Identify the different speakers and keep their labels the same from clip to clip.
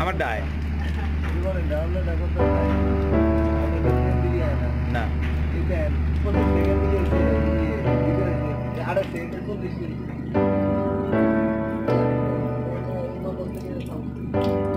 Speaker 1: আমার ডায়
Speaker 2: না।
Speaker 1: Thank
Speaker 2: দেখেন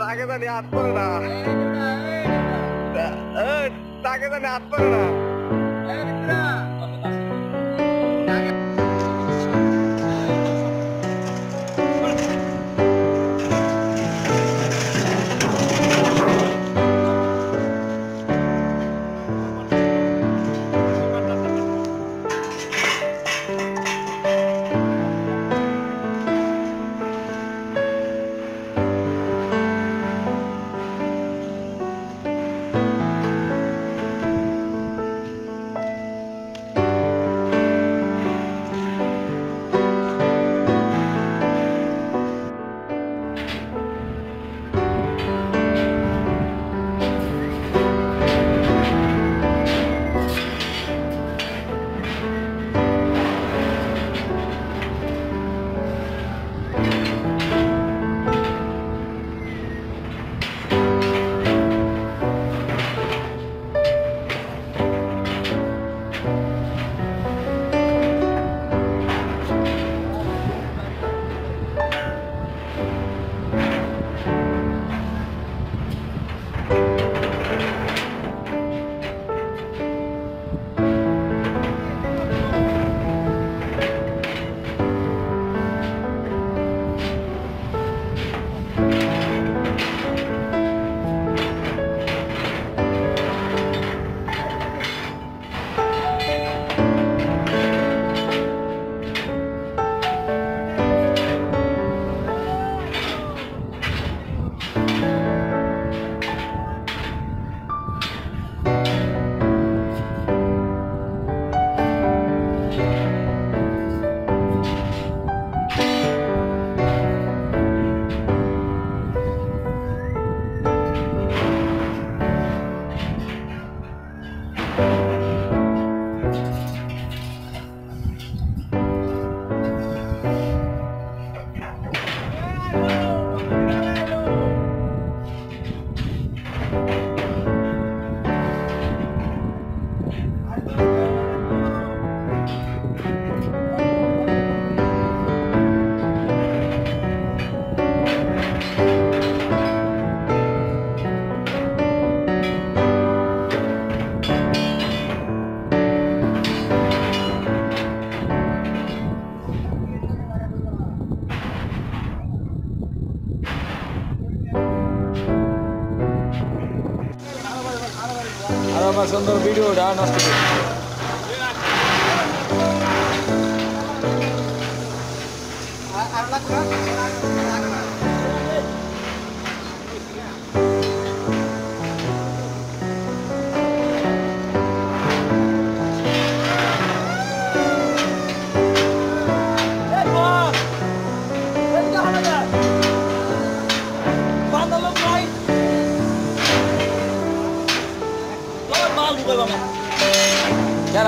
Speaker 1: তাকে জানি হাত পড়ে না। তাকে জানি হাত পড়ে না।
Speaker 3: আর আমার সুন্দর ভিডিওটা নষ্ট করে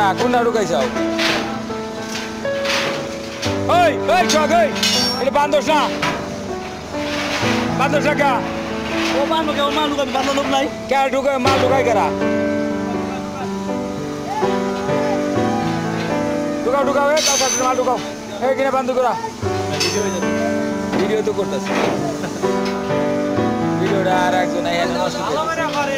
Speaker 3: কেরা কোনটা ঢুকাইছাও ওই ওই চক ওই এটা বান্দর না বান্দর কা?
Speaker 2: ও মানবো কে ও কে বান্ধব লোক নাই।
Speaker 3: কে ঢুকায় মাল ঢুকাই কেরা? ঢুকাও ঢুকাও এ কাউ কাছে মাল ঢুকাও? এই কিনে বান্ধ করা। ভিডিও তো করতেছে। ভিডিওটা আর একজন এই নষ্ট করে।